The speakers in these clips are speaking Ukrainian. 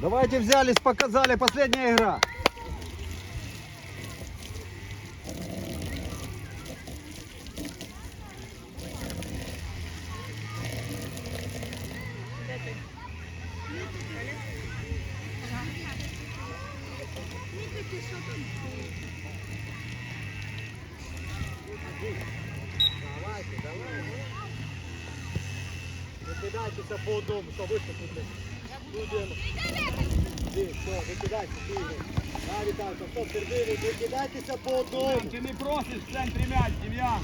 Давайте взялись, показали. Последняя игра. Давайте, давай. Не кидайтеся по одному, що виступити. Будемо. Іди, все, не кидайся, бігай. Да, Віталко, стоп, середини, не кидайтеся по одному. Ти не просиш в центрі м'яч, Дем'ян.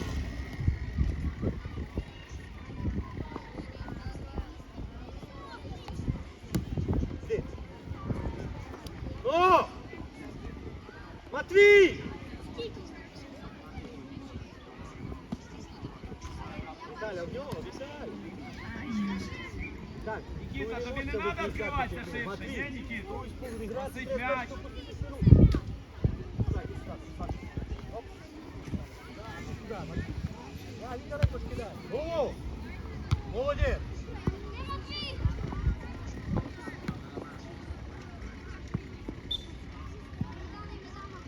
О! Матвій! Віталя, в нього, Віталій. Нікіта, тобі не треба відкриватися ширше, є, Нікіта? Просить м'яч. О! Молодець!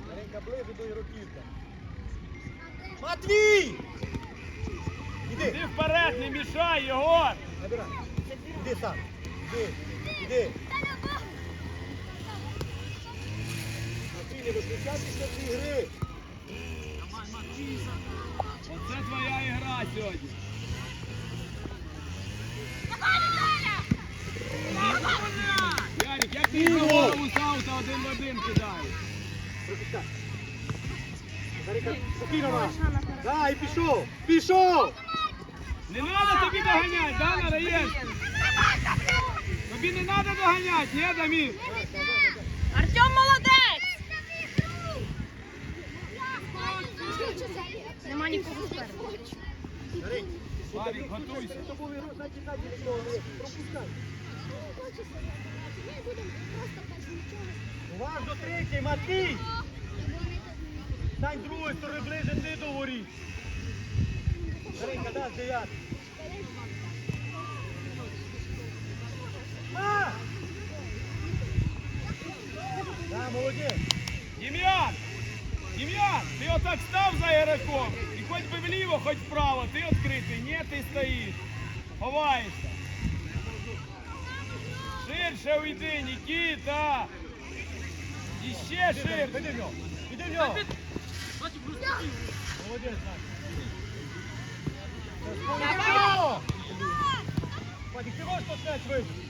Маренька ближе до Іроківка. Матвій! Іди! Іди вперед, не мішай, Єгор. Набирай. Іди сам. Іди. Іди. Матвій, не виключайтеся з ігри. Оце твоя ігра сьогодні. Ярик, як ти за голову з один в один кидаєш? Пропускай. Маренька, спокійно, Маш. Да, і пішов. Пішов! Не треба тобі доганяти, да, Нараєн? Тобі не треба доганяти, ні, Дамір? Артем молодець! Нема нікого спереду. Варік, готуйся. Уважно третій, Матвій! Стань другої сторони ближе ти до воріт. Маринка, да, з дев'ятий. Да, молодець. Дем'ян! Дем'ян, ти отак став за ігроком. І хоч би вліво, хоч вправо, ти відкритий. Ні, ти стоїш. Ховаєшся. Ширше уйди, Нікіта. І ще Іди ширше. в нього. Іди в нього. Молодець, Настя. Вадик, ти можеш почати швидше?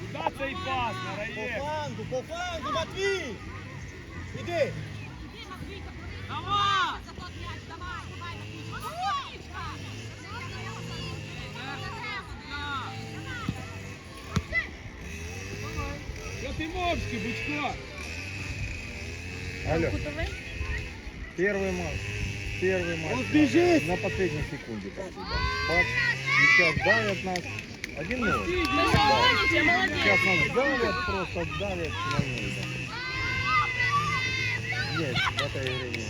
Куди цей пас, По Нараєв? флангу, по флангу, Матвій! Іди! Давай! Що ти мовчки, Бучко? Алло. Кутовий? Первый матч. Первый матч. Он бежит! На последней секунде. правда, да. Пас. Сейчас давят нас. Один ноль. Ви загоните, молодець! Сейчас нас давят, просто давят на ноль. да. Нет, в этой игре нет.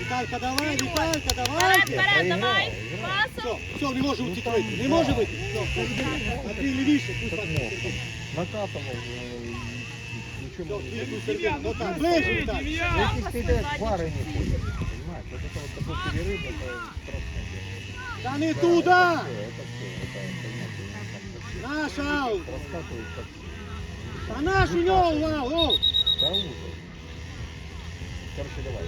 Віталька, давай, Віталька, Вперед, давайте! вперед, Проіграв, давай! іграв. Пасом! Все, все, не може вийти вийти, не може вийти. Все, Матвій, лівіше, пусть Как так. мог. Накатывал. э, Ничего не Все, было. Дем'ян, ну так, пусти, ближче, Віталій. Дем'ян! Эти сидят, пары не ходят. Понимаешь, вот это вот такой перерыв, это страшно дело. Та не Да, туди! Это все, это все, это понятно. там Наш как аут! Раскатывают как Та наш у нього вау, оу! Да ужас. Короче, давай.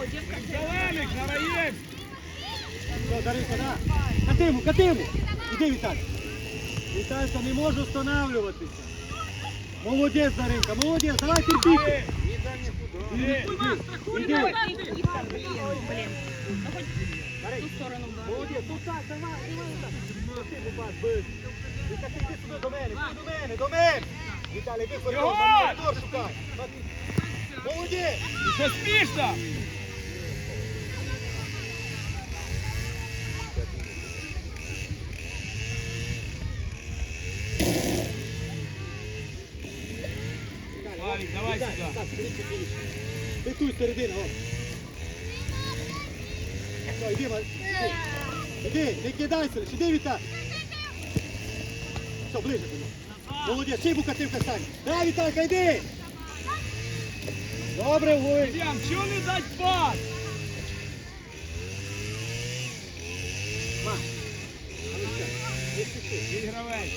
О, дівка, Зеленик, Нараєв! Все, Даринка, да. Катиму, катиму! Іди, Віталій. Віталька не може встановлюватися. Молодець, Даринка, молодець, давай терпіть. Іди. Іди. Молодець, ну так, давай, давай. Ти, Бубак, бий. Вітя, іди сюди до мене, іди до мене, до мене. Віталій, іди мені коридор шукай. Молодець. Ти що середина, о. Все, іди, Ма- іди. Іди, не кидайся, лиш, іди, Віталь. Все, ближе до нього. Молодець, ще й букативка стань. Да, Віталька, йди. Добре. Дем'ян, чого не дать пас? Ма. А все, не спіши. Він гравець.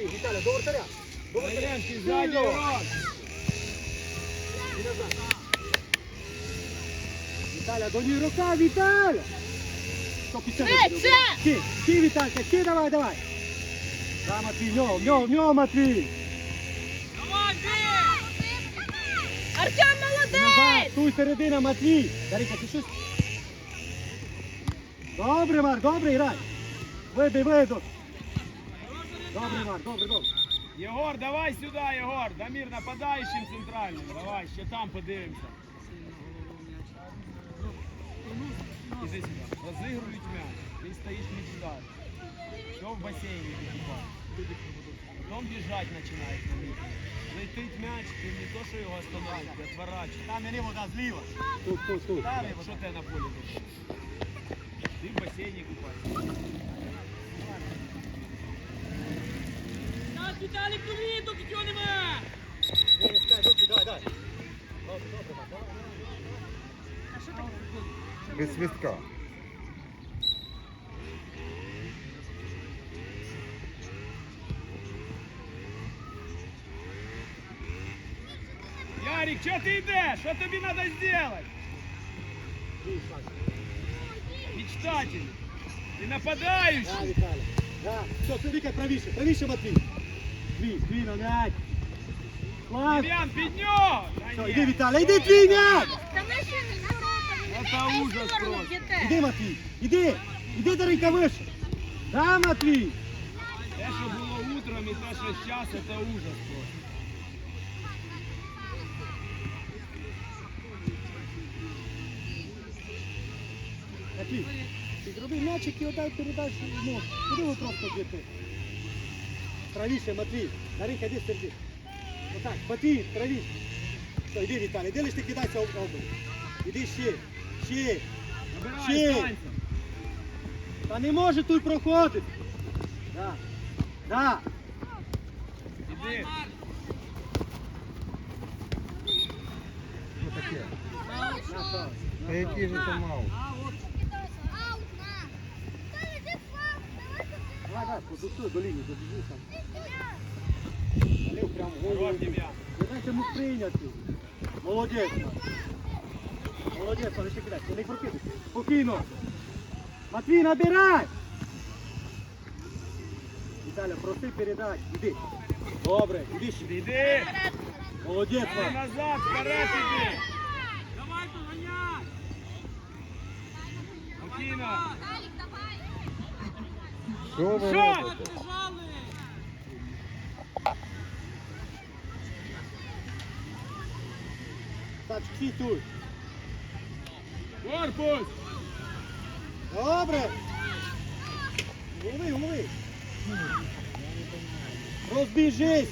Ей, Віталя, до вратаря. До вратаря. Даємки, ззаді Сильно. рот. І назад. Віталя, до ній рука, Віталя! Е, вбивати? Ки, ки, Віталька, ки, давай, давай. Да, Матвій, в нього, в нього, в нього, Матвій. Давай! Артем молодець! туй середина, Матвій. Даріка, ти щось? Добре, Марк, добре, грай. Вибий, виду. Добре, Марк, добре, добре. Єгор, давай сюди, Єгор. Дамір нападаючим центральним. Давай, ще там подивимося. Іди сюди. Розігрують м'яч. Ти стоїш мечтаєш. Що в басейні викупав? Потом біжать починаєш на місці. Летить м'яч, ти не то, що його останавливаєш, отворачуєш. Там мені вода зліва. Тут, тут, тут. Там, що ти на полі робиш? Ти в басейні купаєшся. Віталік, тобі, тут нічого нема! Ні, не скай, руки, давай, давай. Добре, добре, Марк, давай. Без свистка. Ярик, що ти йдеш? Що тобі треба зробити? Бій, Саша. Мечтатель. Ти нападаючий. Да, Віталя. Да. Все, ти вікай правіше, правіше, Матвій. Твій, твій на м'яч. Клас. Дем'ян, під нього! Та Все, ні. іди, Віталя, іди твій Це ужас просто. Іди, Матвій, іди. Іди, Даринка, вище. Да, Матвій. Те, що було утром і те, що зараз, це ужас просто. Матвій, ти зроби м'ячик і отдай передачу. Ну, куди ви просто б'єте? Правіше, Матвій. Даринка, іди серди. Отак, Матвій, правіше. Все, іди, Віталій, іди лиш ти кидайся об образ. Іди ще, ще. Ще. Та не може тут проходити. Да. Да. Іди. Ну. Та який же то мав? Давай, давай, подусуй до лінії, там. Олег прям голову. Дайте мог прийняти. Молодець. Марк. Молодець, але ще кидай. Не прокидай. Спокійно. Матвій, набирай. Віталя, проси передати. Іди. Добре, іди ще. Іди. Молодець, Давай Марк. назад, вперед іди. Давай, доганяй. Спокійно. Що ви робите? Так, всі тут. Корпус. Добре. Голови, голови. Розбіжись.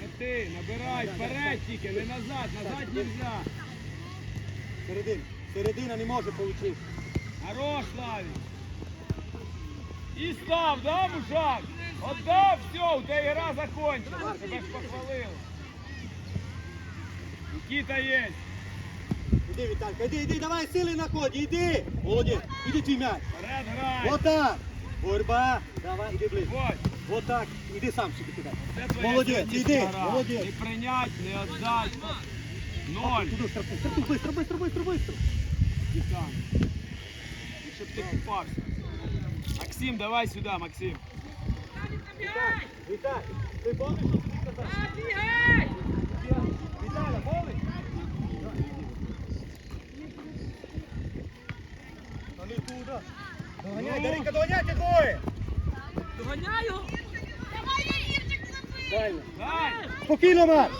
Не ти, набирай, вперед тільки, не назад, назад нельзя. Середина. Середина не може получити. Хорош, Славик. І став, да, мужак? Отдав, все, у тебе гра закончилась. Тебе ж похвалили. Нікіта є. Іди, Віталька, іди, іди, давай сили на ході, іди. Молодець, іди твій м'яч. Вперед грай. Отак. Борьба. Давай, іди ближче. Ось, Отак. Іди сам собі кидай. це твоя Молодець, сьогоднішня іди, гра. молодець. Не прийнять, не віддать. Ноль. Туди штрафуй, штрафуй, быстро, быстро, быстро, быстро. Вітан. Щоб ти купався. Максим, давай сюди, Максим. Віталь, Віталь, ти помниш, що тобі казав? Віталь, Віталя, помниш? Та не туди. Доганяй. Даринка, доганяйте двоє. Доганяю. Правильно. Дай. Спокійно, Марк.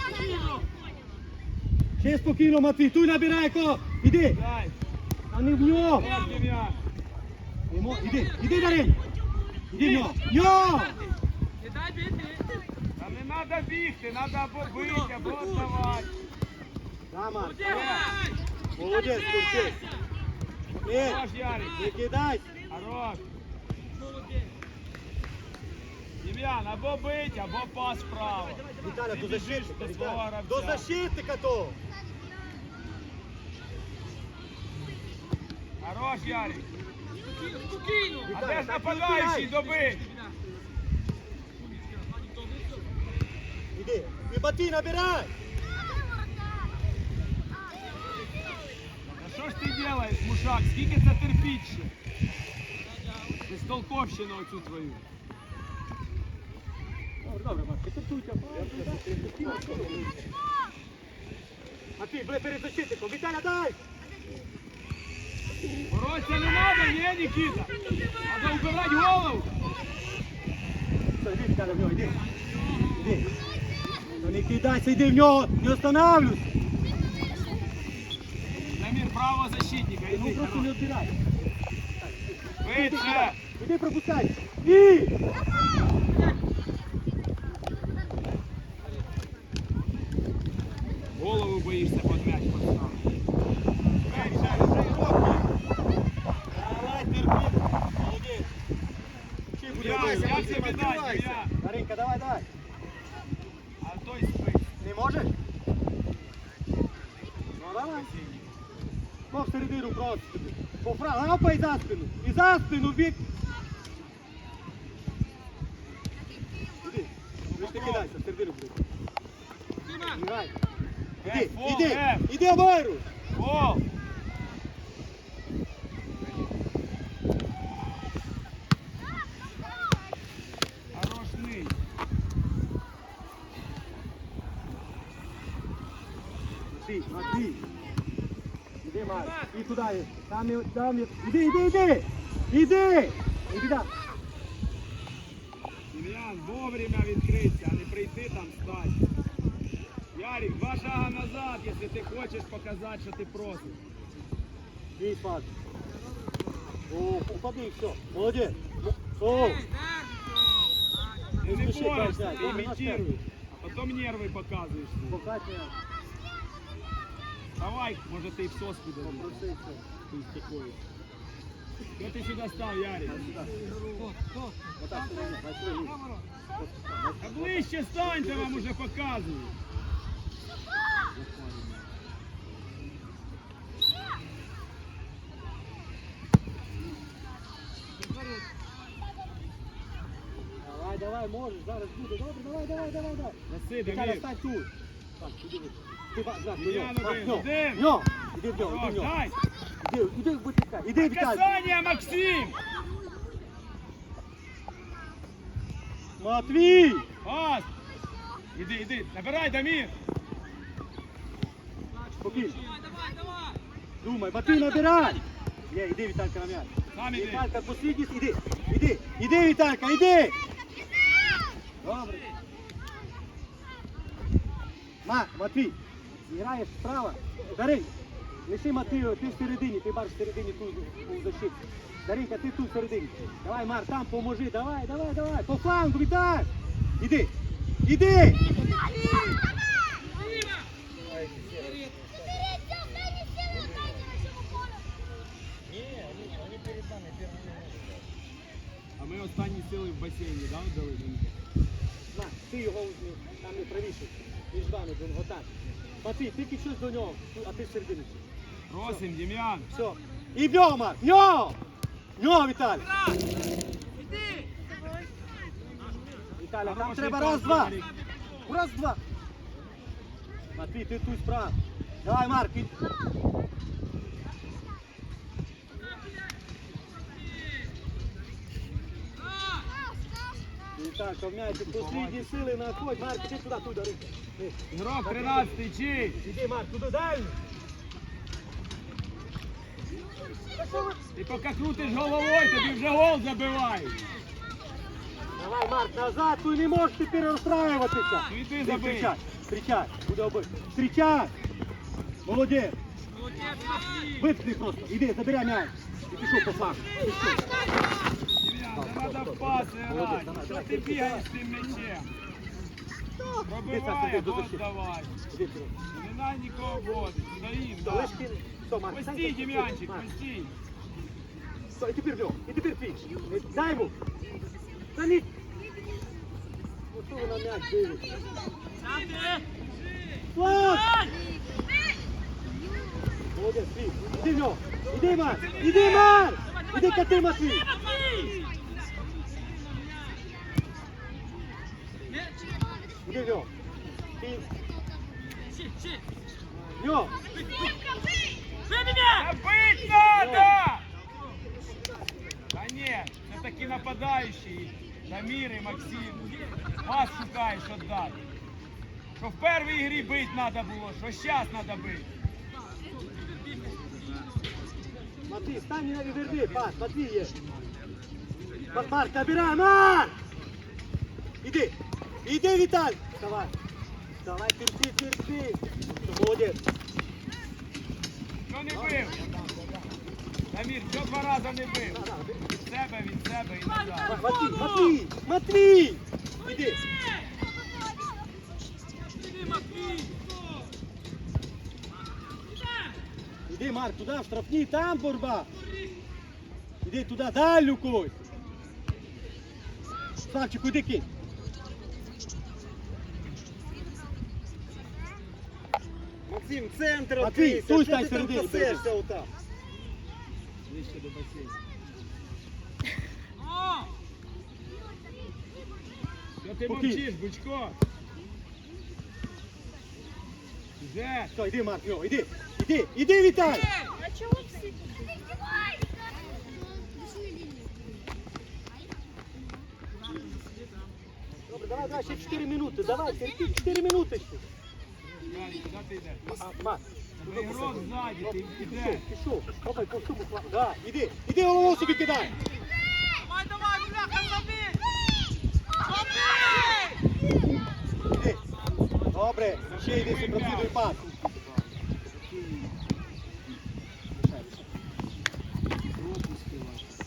Ще спокійно, Матвій. Туй набирай кого. Іди. Дай. А не в нього. Дай. Йому, іди, іди, Даринь. Іди в нього. Нього! Та не треба бігти, треба або бити, або віддавати. Да, Марк. Молодець, Курчик. Хорош, Ярик. не кидай. Хорош. Дем'ян, або бить, або пас вправо. Віталя, до защитника. Віталя. До защитника то. Хорош, Ярик. А де ж нападаючий, добий. Іди. І бати набирай. А що ж ти робиш, мушак? Скільки це терпіть ще? Безтолковщину оцю твою. Добре, добре, Марк, підтримуйте. А ти, бля, перед защитником. Віталя, дай. Бороться не треба, ні, Нікіта? Треба вбирати голову. Іди, в нього, іди. Іди. Ну не кидайся, іди в нього, не останавливайся. Намір правого защитника. Ну Іди, просто не хорош. відбирай. Іди пропускай. І! Голову боїшся м'яч поставити. Давай, терпи. Молодець. Ще буде Я, бити. як це віддати, я? Маринка, давай, давай. А той спить. Не можеш? Ну давай. По в середину просто. По праву, а і за спину. І за спину бік. Іди. Ви ж не кидайся, в середину буде. Грай. Іди, Е, фол, іди, е. іди обойру. Гол! Хорошний. Матвій, Матвій. Іди, Марк. І туди. Там, там. Іди, іди, іди. Іди. Іди там. Дем'ян, вовремя відкритися, а не прийти там стати. Ярик, два шага назад, якщо ти хочеш показати, що ти просиш. Бій, пас. О, упади, все. Молодець. О, Ти не борешся, ти імітируєш. А потім нерви показуєш. покатня. Давай, може ти і в соску дадеш. Попроси, все. Ти успокоїшся. Що ти сюди став, Ярик? Отак, стрельни, возьми, лізь. А ближче станьте, вам уже показую. Давай, давай, можеш, зараз буде. Добре, давай, давай, давай, давай. Носи, Віталя, Дамір. стань тут. Так, іди, іди. Іди Віталій. Касання, Максим! Матвій! Пас! Іди, іди, набирай, Дамір! Спокійно. Думай, Матвій, набирай. Є, іди, Віталька, на м'яч. Сам іди. Віталька, послідність, іди. Іди, іди, Віталька, іди. Добре. Ма, Матвій, граєш справа. Дарий, лиши Матвію, ти всередині, ти бачиш всередині тут у защиті. Даринка, ти тут всередині. Давай, Мар, там поможи, давай, давай, давай. По флангу, Віталь. Іди, іди. А ми останні сили в басейні, да, дали? На, ти його там не правіше. Між вами, він отак. Матвій, тільки щось до нього, а ти всередині. Просим, Дем'ян. Все. І нього! В нього, Віталій. Віталя, там треба раз-два. Раз-два. Матвій, ти тут справа. Давай, Марк. І- Віталька, послідні сили находь. Марк, іди туди, туди. Ігрок 13-й, чий? Іди, Марк, туди далі. Ти поки крутиш головою, тобі вже гол забивають. Давай, Марк, назад, ти не можеш тепер розстраюватися. Ну, іди Ти забий. Встречай, встречай, буде обид. Встречай. Молодець. Випни просто. Іди, забирай м'яч. І пішов по факту. Дем'ян, не треба в паси грати. Що ти бігаєш тим м'ячем? Пробивай, гол давай. Не дай нікого вводити. Стоїм, да. Постій. Дем'янчик, постій. І тепер Льох, і тепер ти. Дай йому. Заміть. Ну що ви на м'яч дивитесь? Слав! Молодець. Іди нього. Іди, Марк. Іди, Марк. Іди, кати, Матвій. Іди в нього. Ти. В нього. Забить надо! Та ні, це такі нападаючі. Дамір і Максим. Вас шукаєш віддати. Що в першій грі бить треба було, що зараз треба бити. Матвій, стань і верни, пас, Матвій є. Марк, Марк, набирай, Марк! Іди, іди, Віталь! Давай, давай, терпи, терпи. Молодець. Що не бив? Дамір, що два рази не бив? Від себе, від себе і назад. Матвій, Матвій, Матвій! Іди. Іди, Марк, туди, в штрафні, там борьба. Іди туди, далі когось. Славчик, іди кинь. Максим, центр Матвій, відкрийся, тут що стань ти там середині, пасешся отак? Ближче до басейну. Що ти мовчиш, Бучко? Вже. Все, іди, Марк, його, іди, іди, іди, Віталь! А чого всі? Добре, давай, давай, ще 4 минути, давай, терпи, 4 минути ще. Далі, куди ти йдеш? А, Марк, ззаді, ти пішов, пішов, давай, по всьому, фла- да, іди, іди голову собі кидай. Іди. Добре, ще йди пас.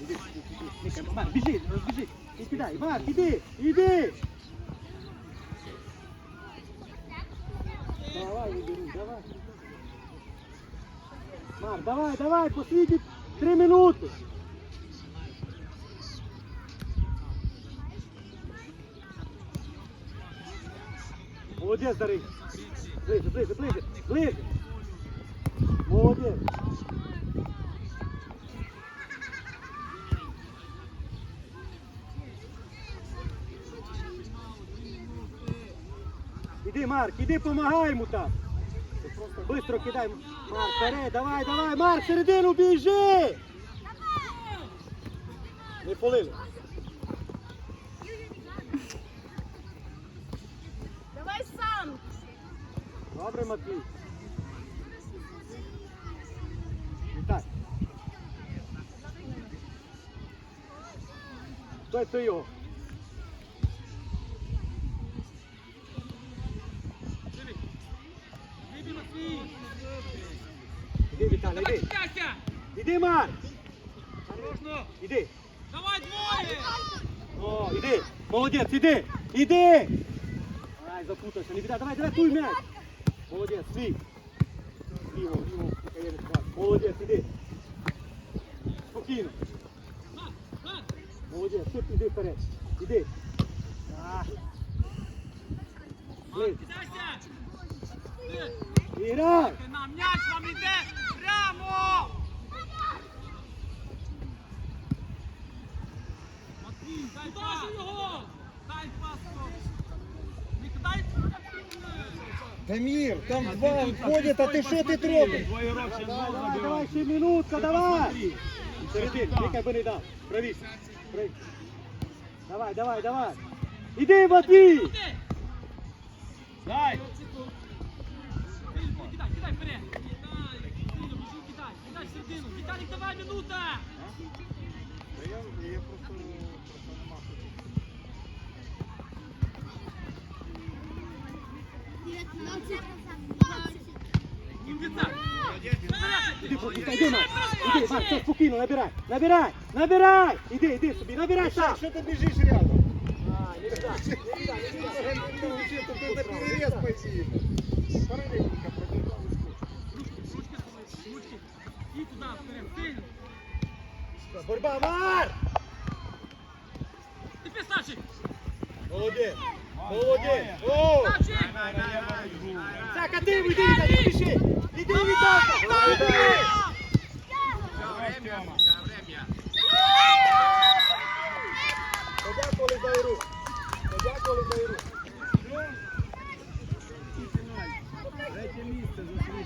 Іди, іди, іди. Марк, біжи, розбіжи. І кидай. Марк, іди, іди. Марк, давай, давай, посвітіть три минути. Молодець, Дарий. Ближе, ближе, ближе, ближе. Молодець. Іди, Марк, іди, помагай йому там. Быстро кидай. Марк, вперед, давай, давай, Марк, середину біжи! Не полили. Давай сам. Добре, Матвій. Вітай. Хто це його? Віталя, іди. Іди, Марк. Іди. Давай двоє! О, іди. Молодець, іди. Іди. Ай, запутався. Не біда. Давай, давай, туй м'яч. Молодець, свій. Ліво, ліво. Молодець, іди. Спокійно. Молодець, тут іди вперед. Іди. Іграй. На м'яч вам іде прямо! Матвій, дай пас! Дай пас! Дай Дамір, там два входять, а що ти робиш? Твої Давай, давай, давай, забивай. минутка, давай. Середин, нехай би не. Правіше. Правіше. Давай, давай, давай. Іди, Матвій. Дай! Кидай в середину! Віталік, давай, минута! Я, я просто, просто не мав. Умница! Іди, пропускай, іди, Марк. Іди, Марк, все, спокійно, набирай. Набирай, набирай. Іди, іди собі, набирай сам. Что ты бежишь рядом? А, не так, не так, не так. Ты на перерез пойти. Параллельненько пробежал Борьба, Марк! Теперь Сашик. Молодець, молодець. О! Сашик! Так, а ти іди, Віталій, не спіши. Іди, Віталій. Молодець. Подякували за ігру. Подякували за ігру. Третє місце за